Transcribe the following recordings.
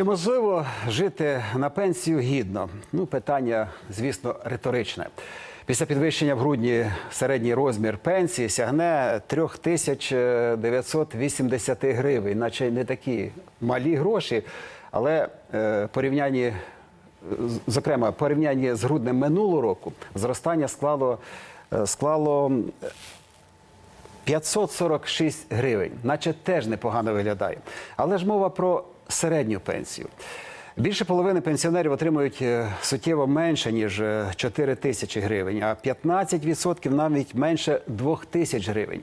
Чи можливо жити на пенсію гідно? Ну, питання, звісно, риторичне. Після підвищення в грудні середній розмір пенсії сягне 3980 гривень, наче не такі малі гроші, але е, порівнянні, зокрема, порівнянні з груднем минулого року зростання склало, е, склало 546 гривень, наче теж непогано виглядає. Але ж мова про середню пенсію. Більше половини пенсіонерів отримують е, суттєво менше, ніж е, 4 тисячі гривень, а 15% навіть менше 2 тисяч гривень.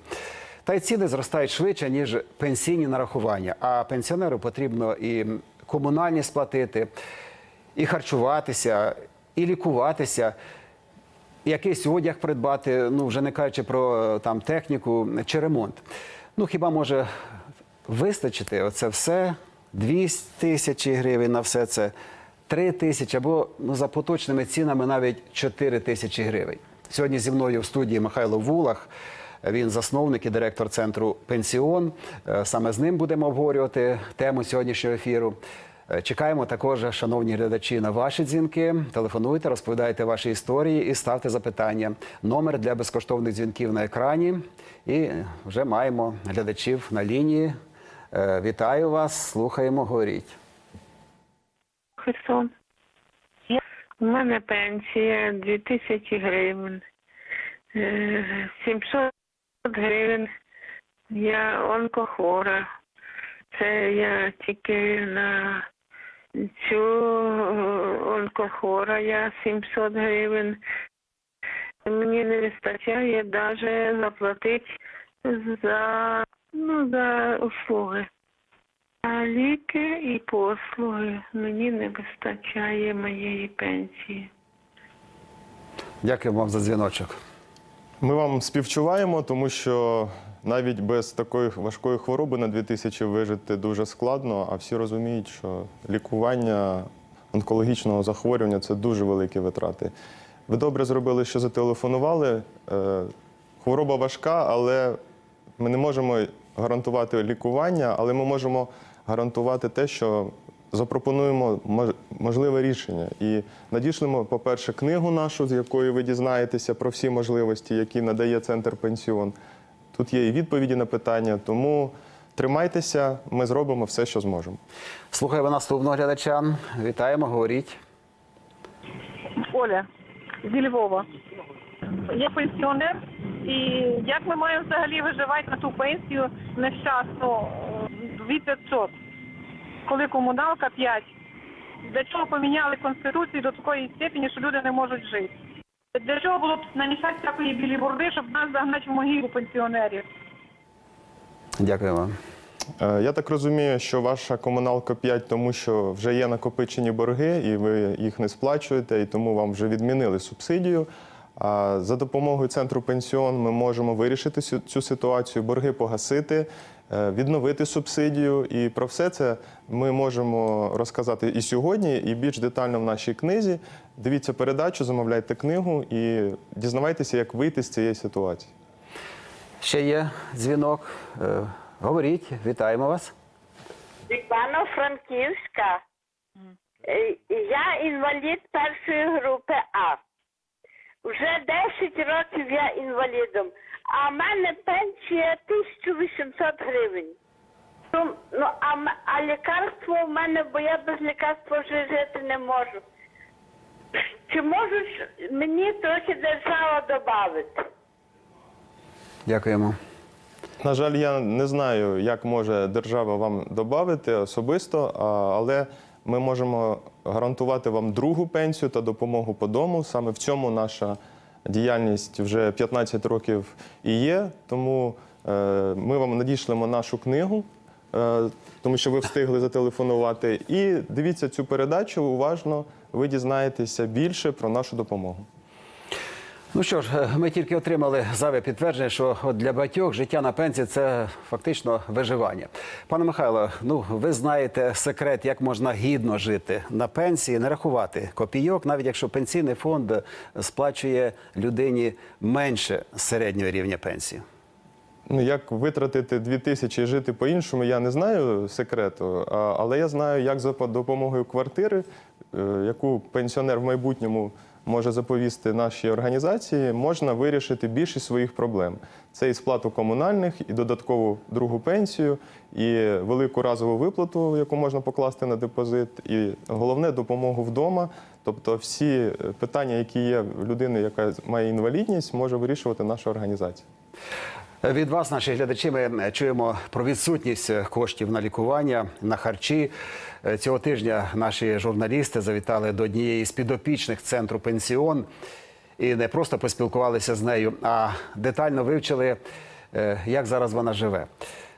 Та й ціни зростають швидше, ніж пенсійні нарахування. А пенсіонеру потрібно і комунальні сплатити, і харчуватися, і лікуватися якийсь одяг придбати, ну вже не кажучи про е, там техніку чи ремонт. Ну хіба може вистачити оце все? 200 тисяч гривень на все це, 3 тисячі або ну, за поточними цінами навіть 4 тисячі гривень. Сьогодні зі мною в студії Михайло Вулах. Він засновник і директор центру Пенсіон. Е, Саме з ним будемо обговорювати тему сьогоднішнього ефіру. Е, Чекаємо також, шановні глядачі, на ваші дзвінки. Телефонуйте, розповідайте ваші історії і ставте запитання. Номер для безкоштовних дзвінків на екрані. І вже маємо глядачів на лінії. Е, Вітаю вас, слухаємо, говоріть. Херсон. У мене пенсія 2000 гривень. Е, 700 гривень. Я онкохвора. Це я тільки на цю е, онкохвора, я 700 гривень. Мені не вистачає навіть заплатити за, ну, за услуги. А ліки і послуги мені не вистачає моєї пенсії. Дякую вам за дзвіночок. Ми вам співчуваємо, тому що навіть без такої важкої хвороби на 2000 вижити дуже складно, а всі розуміють, що лікування онкологічного захворювання це дуже великі витрати. Ви добре зробили, що зателефонували. Е, Хвороба важка, але ми не можемо гарантувати лікування, але ми можемо гарантувати те, що запропонуємо можливе рішення. І надішлемо, по-перше, книгу нашу, з якої ви дізнаєтеся про всі можливості, які надає центр пенсіон. Тут є і відповіді на питання, тому тримайтеся, ми зробимо все, що зможемо. Слухаємо наступного глядача. Вітаємо, говоріть. Оля зі Львова. Я пенсіонер, і як ми маємо взагалі виживати на ту пенсію нещасну е, 2500, коли комуналка 5? Для чого поміняли конституцію до такої степені, що люди не можуть жити? Для чого було б намішати всякої білі борди, щоб нас загнати в могилу пенсіонерів? Дякую вам. Е, Я так розумію, що ваша комуналка 5, тому що вже є накопичені борги, і ви їх не сплачуєте, і тому вам вже відмінили субсидію. А за допомогою центру пенсіон ми можемо вирішити цю- цю ситуацію, борги погасити, е, відновити субсидію. І про все це ми можемо розказати і сьогодні, і більш детально в нашій книзі. Дивіться передачу, замовляйте книгу і дізнавайтеся, як вийти з цієї ситуації. Ще є дзвінок. Е, Говоріть, вітаємо вас. Івано-Франківська. Е, Я інвалід першої групи А. Вже 10 років я інвалідом, а в мене пенсія 1800 гривень. Ну, ну, а, а лікарство в мене, бо я без лікарства вже жити не можу. Чи можуть мені трохи держава додати? Дякуємо. На жаль, я не знаю, як може держава вам додати особисто, але ми можемо гарантувати вам другу пенсію та допомогу по дому. Саме в цьому наша діяльність вже 15 років і є. Тому е, ми вам надішлемо нашу книгу, е, тому що ви встигли зателефонувати. І дивіться цю передачу уважно. Ви дізнаєтеся більше про нашу допомогу. Ну що ж, е, ми тільки отримали зайве підтвердження, що для багатьох життя на пенсії це фактично виживання. Пане Михайло, ну ви знаєте секрет, як можна гідно жити на пенсії, не рахувати копійок, навіть якщо пенсійний фонд сплачує людині менше середнього рівня пенсії. Ну, як витратити дві тисячі і жити по-іншому, я не знаю секрету, але я знаю, як за допомогою квартири, е, яку пенсіонер в майбутньому може заповісти нашій організації, можна вирішити більшість своїх проблем. Це і сплату комунальних, і додаткову другу пенсію, і велику разову виплату, яку можна покласти на депозит, і головне допомогу вдома. Тобто всі е, питання, які є в людини, яка має інвалідність, може вирішувати наша організація. Від вас, наші глядачі, ми чуємо про відсутність коштів на лікування, на харчі. Е, Цього тижня наші журналісти завітали до однієї з підопічних центру пенсіон і не просто поспілкувалися з нею, а детально вивчили, е, як зараз вона живе.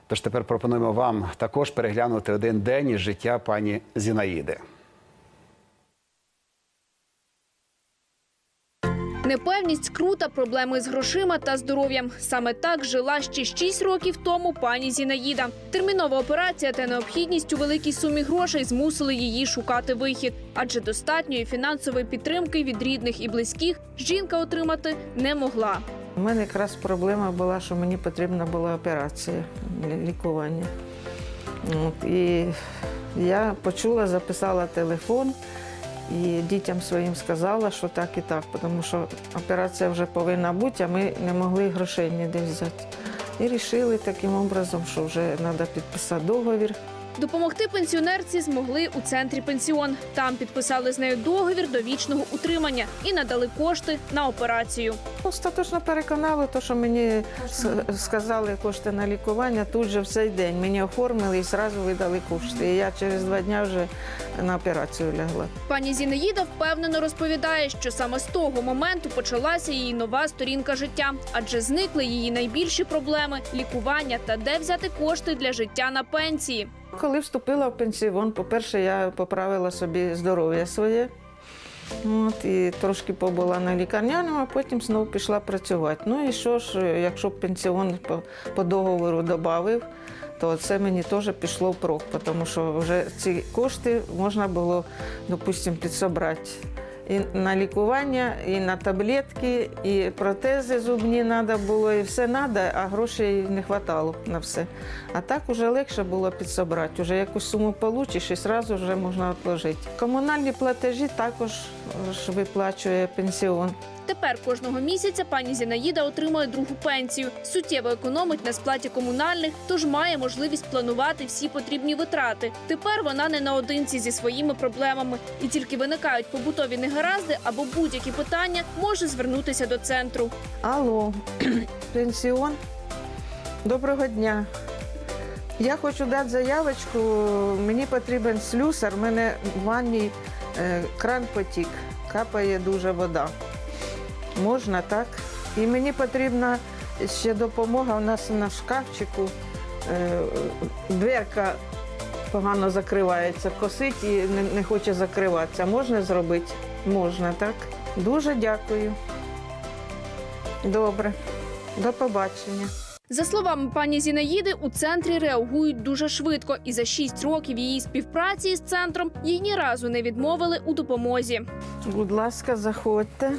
Тож тепер пропонуємо вам також переглянути один день із життя пані Зінаїди. Непевність, скрута, проблеми з грошима та здоров'ям. Саме так жила ще 6 років тому пані Зінаїда. Термінова операція та необхідність у великій сумі грошей змусили її шукати вихід, адже достатньої фінансової підтримки від рідних і близьких жінка отримати не могла. У мене якраз проблема була, що мені потрібна була операція лікування. От, і я почула, записала телефон і дітям своїм сказала, що так і так, тому що операція вже повинна бути, а ми не могли грошей ніде взяти. І вирішили таким образом, що вже треба підписати договір. Допомогти пенсіонерці змогли у центрі пенсіон. Там підписали з нею договір до вічного утримання і надали кошти на операцію. Остаточно переконали, то, що мені сказали кошти на лікування, тут же в цей день мені оформили і одразу видали кошти. І я через два дні вже на операцію лягла. Пані Зінаїда впевнено розповідає, що саме з того моменту почалася її нова сторінка життя, адже зникли її найбільші проблеми лікування та де взяти кошти для життя на пенсії. Коли вступила в пенсіон, по-перше, я поправила собі здоров'я своє. От, і трошки побула на лікарняному, а потім знову пішла працювати. Ну і що ж, якщо б пенсіон по, по договору додав, то це мені теж пішло впрок, тому що вже ці кошти можна було, допустимо, підсобрати. І на лікування, і на таблетки, і протези зубні треба було, і все треба, а грошей не вистачало на все. А так вже легше було підсобрати. Уже якусь суму получиш і одразу вже можна відложити. Комунальні платежі також виплачує пенсіон. Тепер кожного місяця пані Зінаїда отримує другу пенсію. Суттєво економить на сплаті комунальних, тож має можливість планувати всі потрібні витрати. Тепер вона не наодинці зі своїми проблемами, і тільки виникають побутові негаразди або будь-які питання, може звернутися до центру. Алло, пенсіон. Доброго дня. Я хочу дати заявочку. Мені потрібен слюсар. У мене в ванні е, кран потік, капає дуже вода. Можна так? І мені потрібна ще допомога. У нас на шкафчику е, дверка погано закривається, косить і не, не хоче закриватися. Можна зробити? Можна, так? Дуже дякую. Добре. До побачення. За словами пані Зінаїди, у центрі реагують дуже швидко, і за 6 років її співпраці з центром їй ні разу не відмовили у допомозі. Будь ласка, заходьте.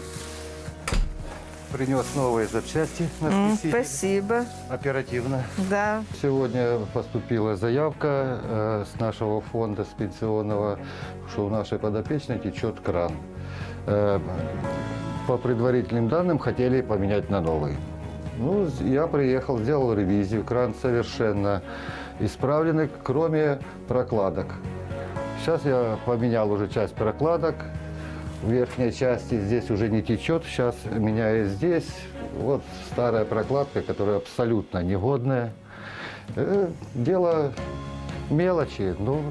Принес новые запчасти на М, спасибо. Оперативно. Да. Сегодня поступила заявка э, с нашего фонда, с пенсионного, что у нашей подопечной течет кран. Э, по предварительным данным хотели поменять на новый. Ну, я приехал, сделал ревизию. Кран совершенно исправленный, кроме прокладок. Сейчас я поменял уже часть прокладок. В верхней части здесь уже не течет. Сейчас меняю здесь. Вот старая прокладка, которая абсолютно негодная. Э, Дело мелочи, но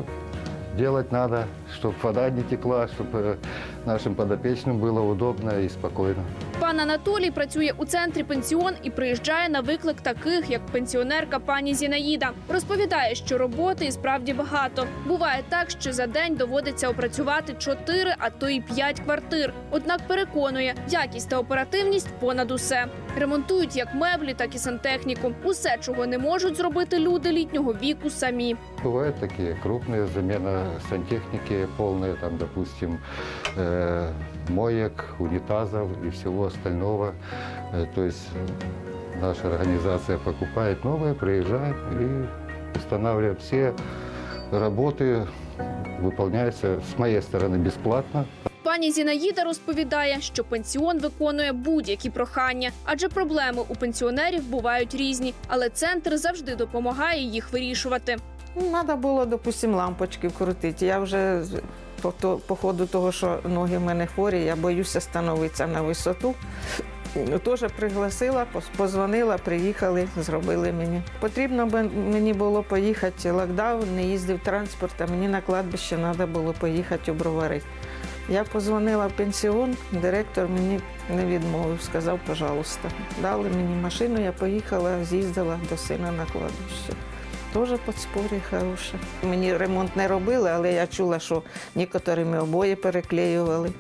делать надо, чтобы вода не текла, чтобы нашим подопечным было удобно и спокойно. Пан Анатолій працює у центрі пенсіон і приїжджає на виклик таких, як пенсіонерка пані Зінаїда. Розповідає, що роботи і справді багато. Буває так, що за день доводиться опрацювати 4, а то й 5 квартир. Однак переконує, якість та оперативність понад усе. Ремонтують як меблі, так і сантехніку. Усе, чого не можуть зробити люди літнього віку самі. Бывают такие крупные замена сантехники, полные там, допустим, э, моек, унитазов и всего остального. Э, то есть наша организация покупает новые, приезжает и устанавливает все работы, выполняются с моей стороны бесплатно. Пані Зінаїда розповідає, що пенсіон виконує будь-які прохання, адже проблеми у пенсіонерів бувають різні, але центр завжди допомагає їх вирішувати. Треба було, допустимо, лампочки вкрутити. Я вже з- по, то, по ходу того, що ноги в мене хворі, я боюся становитися на висоту. Теж пригласила, позвонила, приїхали, зробили мені. Потрібно мені було поїхати локдаун, не їздив транспорт, а мені на кладбище треба було поїхати у бровари. Я позвонила в пенсіон, директор мені не відмовив, сказав, пожалуйста. Дали мені машину, я поїхала, з'їздила до сина на кладбище. Теж подспор'я хороше. Мені ремонт не робили, але я чула, що некоторими обої переклеювали.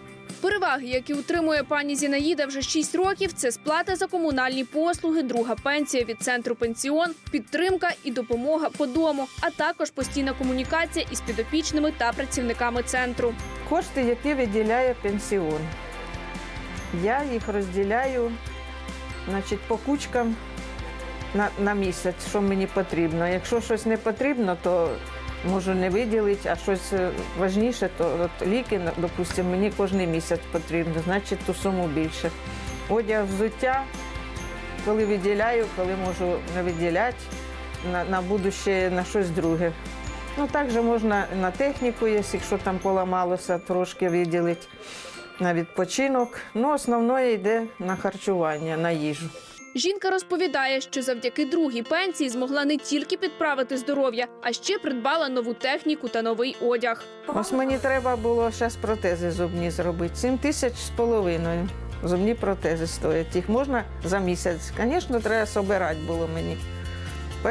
Переваги, які утримує пані Зінаїда вже 6 років, це сплата за комунальні послуги, друга пенсія від центру пенсіон, підтримка і допомога по дому, а також постійна комунікація із підопічними та працівниками центру. Кошти, які виділяє пенсіон, я їх розділяю значить, по кучкам на, на місяць, що мені потрібно. Якщо щось не потрібно, то можу не виділити, а щось е, важніше, то от ліки, допустимо, мені кожен місяць потрібно, значить ту суму більше. Одяг, взуття, коли виділяю, коли можу не виділяти, на, на будуще на щось друге. Ну, також можна на техніку, якщо там поламалося, трошки виділити на відпочинок. Ну, основне йде на харчування, на їжу. Жінка розповідає, що завдяки другій пенсії змогла не тільки підправити здоров'я, а ще придбала нову техніку та новий одяг. Ось мені треба було зараз протези зубні зробити. 7 тисяч з половиною. Зубні протези стоять. Їх можна за місяць. Звісно, треба собирати було мені.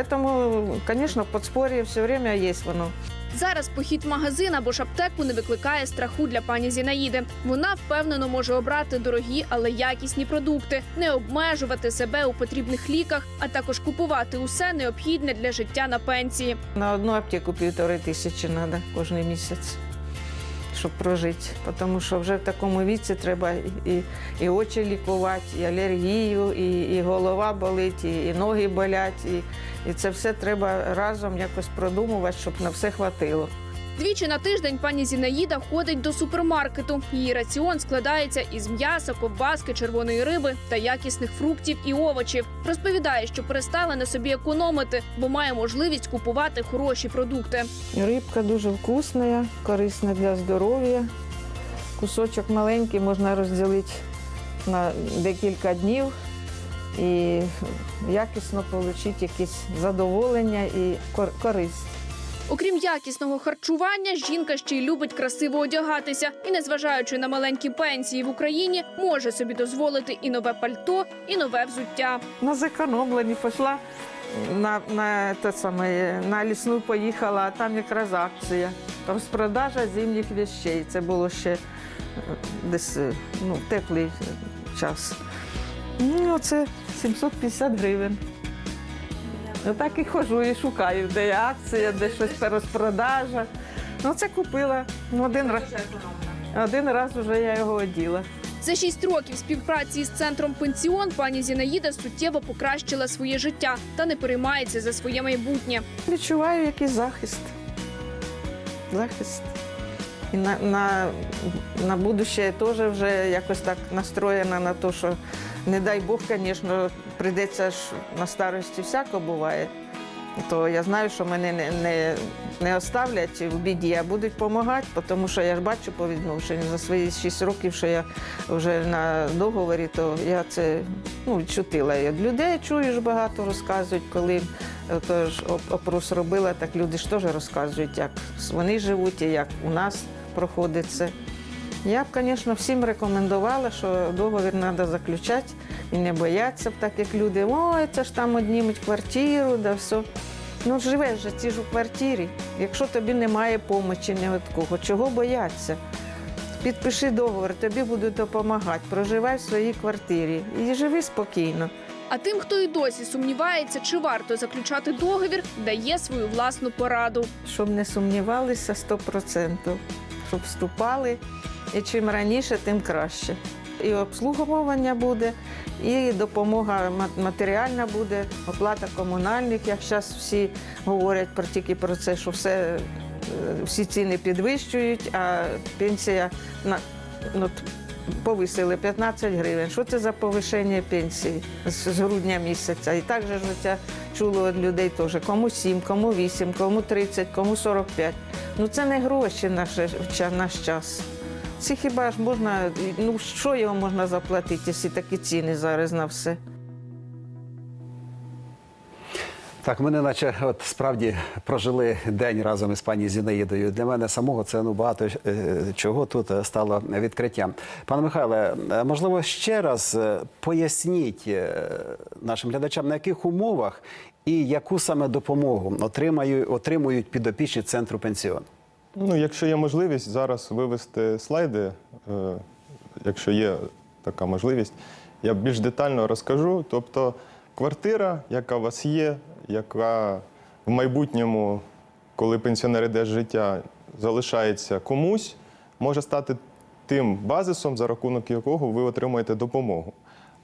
Тому, звісно, подспор'я все время є воно. Зараз похід в магазин або ж аптеку не викликає страху для пані Зінаїди. Вона впевнено може обрати дорогі, але якісні продукти, не обмежувати себе у потрібних ліках, а також купувати усе необхідне для життя на пенсії. На одну аптеку півтори тисячі треба кожен місяць, щоб прожити. Тому що вже в такому віці треба і, і очі лікувати, і алергію, і, і голова болить, і, і ноги болять. І, і це все треба разом якось продумувати, щоб на все хватило. Двічі на тиждень пані Зінаїда ходить до супермаркету. Її раціон складається із м'яса, ковбаски, червоної риби та якісних фруктів і овочів. Розповідає, що перестала на собі економити, бо має можливість купувати хороші продукти. Рибка дуже вкусна, корисна для здоров'я. Кусочок маленький можна розділити на декілька днів і якісно отримати якесь задоволення і користь. Окрім якісного харчування, жінка ще й любить красиво одягатися і, незважаючи на маленькі пенсії в Україні, може собі дозволити і нове пальто, і нове взуття. На зекономлені пішла на, на, те саме, на лісну поїхала, а там якраз акція. Розпродажа зимніх вещей. Це було ще е, десь е, ну, теплий час. Ну, оце 750 гривень. Отак і ходжу і шукаю, де акція, де щось розпродажа. Ну, це купила. Ну, один, раз, один раз вже я його оділа. За шість років співпраці із центром пенсіон пані Зінаїда суттєво покращила своє життя та не переймається за своє майбутнє. Відчуваю якийсь захист. Захист. І на, на, на будущее теж вже якось так настроєна на те, що не дай Бог, звісно, прийдеться ж на старості всяко буває. То я знаю, що мене не, не, не оставлять в біді, а будуть допомагати, тому що я ж бачу по відношенню за свої 6 років, що я вже на договорі, то я це ну, відчутила. Від людей чую ж багато розказують, коли Тож опрос робила, так люди ж теж розказують, як вони живуть і як у нас проходить це. Я б, звісно, всім рекомендувала, що договір треба заключати і не боятися, так як люди, ой, це ж там однімуть квартиру, да все. Ну, живеш же ці ж у квартирі. Якщо тобі немає помочі ні від кого, чого бояться? Підпиши договор, тобі будуть допомагати, проживай в своїй квартирі і живи спокійно. А тим, хто і досі сумнівається, чи варто заключати договір, дає свою власну пораду. щоб не сумнівалися 100%, щоб вступали. І чим раніше, тим краще. І обслуговування буде, і допомога ма- матеріальна буде, оплата комунальних, як зараз всі говорять про тільки про це, що все, е, всі ціни підвищують, а пенсія на ну, повисили 15 гривень. Що це за повищення пенсії з, з грудня місяця? І так же ж оця чуло від людей теж. Кому 7, кому 8, кому 30, кому 45. Ну це не гроші ча- наш час. Це хіба ж можна, ну що його можна заплатити, якщо такі ціни зараз на все? Так, ми не наче от справді прожили день разом із пані Зінаїдою. Для мене самого це ну багато е, чого тут е, стало відкриттям. Пане Михайле, е, можливо, ще раз поясніть нашим глядачам, на яких умовах і яку саме допомогу отримають, отримують підопічні центру пенсіон. Ну, якщо є можливість зараз вивести слайди, е, якщо є така можливість, я більш детально розкажу. Тобто, квартира, яка у вас є, яка в майбутньому, коли пенсіонер іде з життя, залишається комусь, може стати тим базисом, за рахунок якого ви отримуєте допомогу.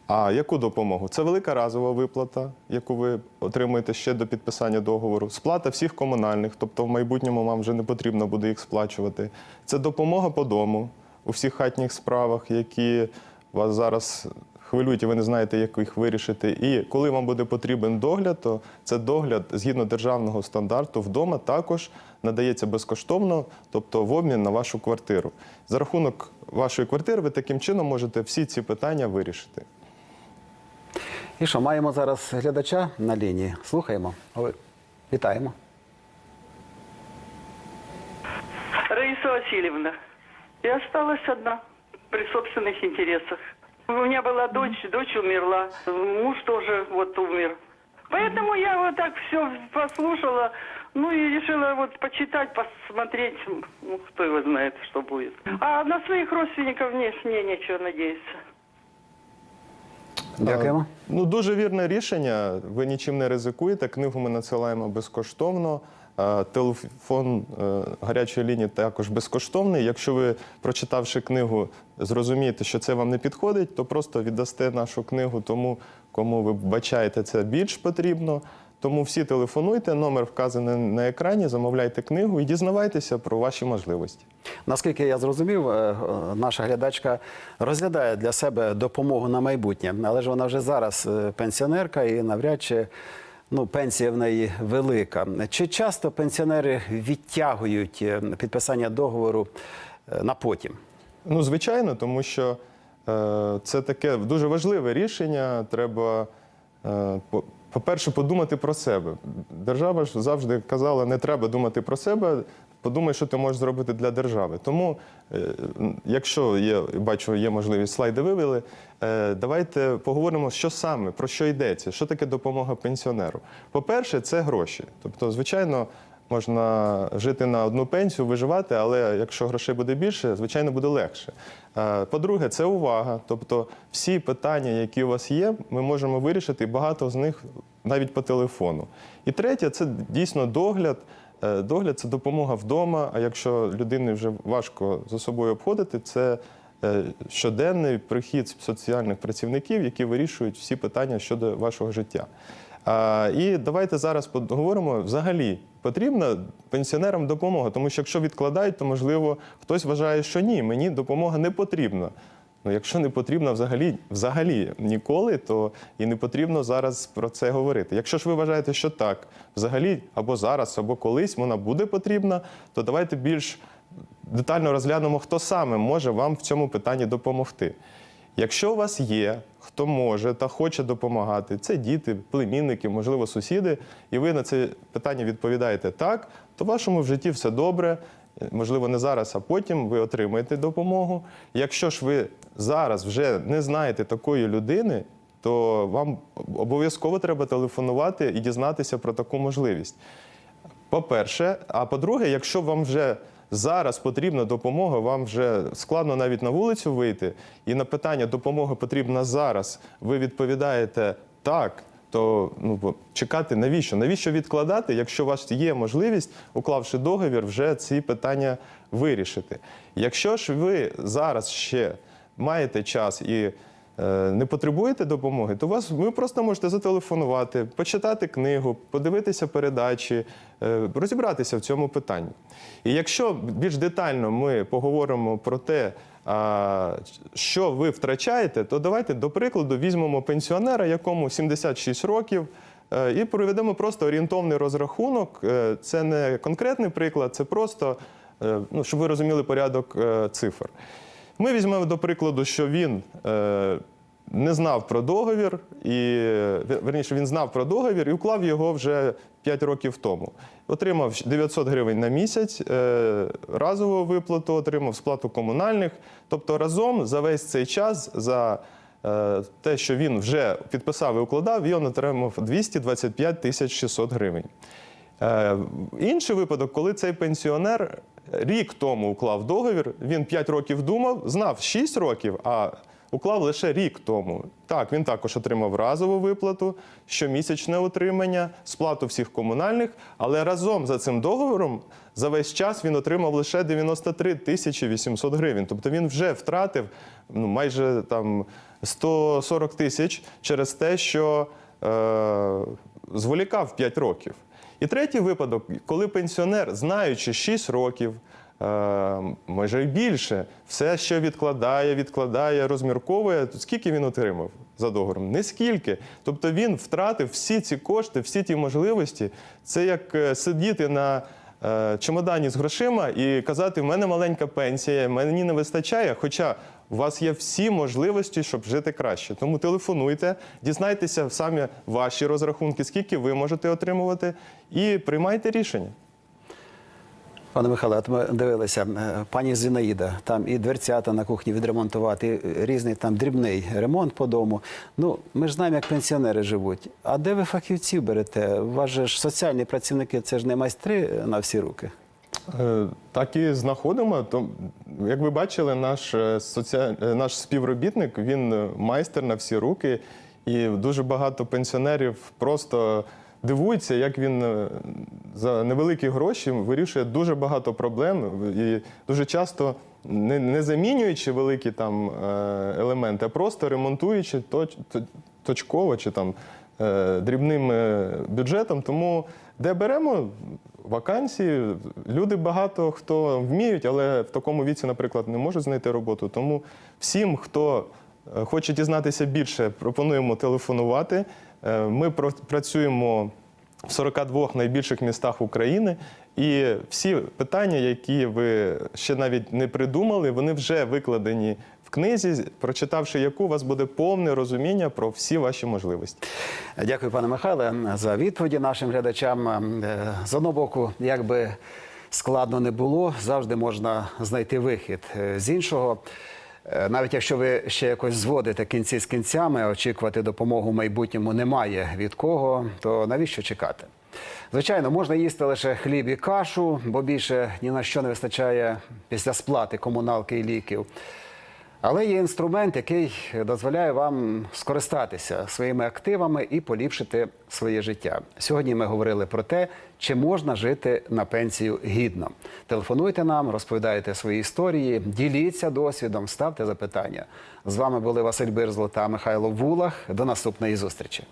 А яку допомогу? Це велика разова виплата, яку ви отримуєте ще до підписання договору. Сплата всіх комунальних, тобто в майбутньому вам вже не потрібно буде їх сплачувати. Це допомога по дому у всіх хатніх справах, які вас зараз хвилюють, і ви не знаєте, як їх вирішити. І коли вам буде потрібен догляд, то це догляд згідно державного стандарту вдома також надається безкоштовно, тобто в обмін на вашу квартиру. За рахунок вашої квартири ви таким чином можете всі ці питання вирішити. І що, маємо зараз глядача на лінії? Слухаємо. Ой, Вітаємо. Раиса Васильевна, я осталась одна при собственных интересах. У меня была дочь, дочь умерла, муж тоже вот умер. Поэтому я вот так все послушала, ну и решила вот почитать, посмотреть, ну, кто его знает, что будет. А на своих родственников мне, мне нечего надеяться. Дякуємо. Ну, дуже вірне рішення. Ви нічим не ризикуєте. Книгу ми надсилаємо безкоштовно. Телефон е, гарячої лінії також безкоштовний. Якщо ви, прочитавши книгу, зрозумієте, що це вам не підходить, то просто віддасте нашу книгу тому, кому ви бачаєте це більш потрібно. Тому всі телефонуйте, номер вказаний на екрані, замовляйте книгу і дізнавайтеся про ваші можливості. Наскільки я зрозумів, е, е, наша глядачка розглядає для себе допомогу на майбутнє, але ж вона вже зараз е, пенсіонерка і навряд чи ну, пенсія в неї велика. Чи часто пенсіонери відтягують підписання договору на потім? Ну, звичайно, тому що е, це таке дуже важливе рішення. Треба, е, по-перше, подумати про себе. Держава ж завжди казала, не треба думати про себе. Подумай, що ти можеш зробити для держави. Тому, е, якщо є, бачу, є можливість, слайди вивели. е, Давайте поговоримо, що саме, про що йдеться, що таке допомога пенсіонеру. По-перше, це гроші. Тобто, звичайно, можна жити на одну пенсію, виживати, але якщо грошей буде більше, звичайно, буде легше. Е, По-друге, це увага. Тобто, всі питання, які у вас є, ми можемо вирішити, і багато з них навіть по телефону. І третє, це дійсно догляд. Е, Догляд це допомога вдома. А якщо людині вже важко за собою обходити, це е, щоденний прихід соціальних працівників, які вирішують всі питання щодо вашого життя. І давайте зараз поговоримо взагалі. Потрібна пенсіонерам допомога, тому що якщо відкладають, то можливо хтось вважає, що ні, мені допомога не потрібна. Ну, якщо не потрібно взагалі, взагалі ніколи, то і не потрібно зараз про це говорити. Якщо ж ви вважаєте, що так, взагалі або зараз, або колись вона буде потрібна, то давайте більш детально розглянемо, хто саме може вам в цьому питанні допомогти. Якщо у вас є, хто може та хоче допомагати, це діти, племінники, можливо, сусіди, і ви на це питання відповідаєте так, то в вашому в житті все добре. Можливо, не зараз, а потім ви отримаєте допомогу. Якщо ж ви зараз вже не знаєте такої людини, то вам обов'язково треба телефонувати і дізнатися про таку можливість. По-перше, а по-друге, якщо вам вже зараз потрібна допомога, вам вже складно навіть на вулицю вийти, і на питання допомога потрібна зараз, ви відповідаєте так. То ну чекати навіщо? Навіщо відкладати, якщо у вас є можливість, уклавши договір, вже ці питання вирішити. Якщо ж ви зараз ще маєте час і не потребуєте допомоги, то вас ви просто можете зателефонувати, почитати книгу, подивитися передачі, е, розібратися в цьому питанні. І якщо більш детально ми поговоримо про те, що ви втрачаєте, то давайте до прикладу візьмемо пенсіонера, якому 76 років. е, І проведемо просто орієнтовний розрахунок. Е, Це не конкретний приклад, це просто, е, ну, щоб ви розуміли порядок е, цифр. Ми візьмемо до прикладу, що він е, не знав про договір, і верніше він знав про договір і уклав його вже 5 років тому. Отримав 900 гривень на місяць, е, разову виплату отримав, сплату комунальних. Тобто разом за весь цей час, за е, те, що він вже підписав і укладав, він отримав 225 тисяч 600 гривень. Інший випадок, коли цей пенсіонер рік тому уклав договір, він 5 років думав, знав 6 років, а уклав лише рік тому. Так, він також отримав разову виплату, щомісячне утримання, сплату всіх комунальних, але разом за цим договором за весь час він отримав лише 93 тисячі 800 гривень. Тобто він вже втратив ну, майже там 140 тисяч через те, що е, зволікав 5 років. І третій випадок, коли пенсіонер, знаючи 6 років, е, може і більше, все, що відкладає, відкладає, розмірковує, скільки він отримав за договором? Не скільки. Тобто він втратив всі ці кошти, всі ті можливості. Це як е, сидіти на е, чемодані з грошима і казати, в мене маленька пенсія, мені не вистачає. Хоча у вас є всі можливості, щоб жити краще. Тому телефонуйте, дізнайтеся самі ваші розрахунки, скільки ви можете отримувати, і приймайте рішення. Пане Михайло, от ми дивилися, е, пані Зінаїда, там і дверцята на кухні відремонтувати, і різний там дрібний ремонт по дому. Ну, ми ж знаємо, як пенсіонери живуть. А де ви фахівців берете? У вас же ж соціальні працівники, це ж не майстри на всі руки. Е, Так і знаходимо. То, як ви бачили, наш, е, соціаль... е, наш співробітник він майстер на всі руки, і дуже багато пенсіонерів просто дивуються, як він за невеликі гроші вирішує дуже багато проблем і дуже часто. Не, не замінюючи великі там елементи, а просто ремонтуючи точ, то- точково чи там дрібним бюджетом. Тому де беремо вакансії, люди багато хто вміють, але в такому віці, наприклад, не можуть знайти роботу. Тому всім, хто е, хоче дізнатися більше, пропонуємо телефонувати. Е, Ми працюємо в 42 найбільших містах України. І всі питання, які ви ще навіть не придумали, вони вже викладені книзі, прочитавши яку, у вас буде повне розуміння про всі ваші можливості. Дякую, пане Михайле, за відповіді нашим глядачам. Е, З одного боку, як би складно не було, завжди можна знайти вихід. Е, З іншого, е, навіть якщо ви ще якось зводите кінці з кінцями, очікувати допомогу в майбутньому немає від кого, то навіщо чекати? Звичайно, можна їсти лише хліб і кашу, бо більше ні на що не вистачає після сплати комуналки і ліків. Але є інструмент, який дозволяє вам скористатися своїми активами і поліпшити своє життя. Сьогодні ми говорили про те, чи можна жити на пенсію гідно. Телефонуйте нам, розповідайте свої історії, діліться досвідом, ставте запитання. З вами були Василь Бирзло та Михайло Вулах. До наступної зустрічі.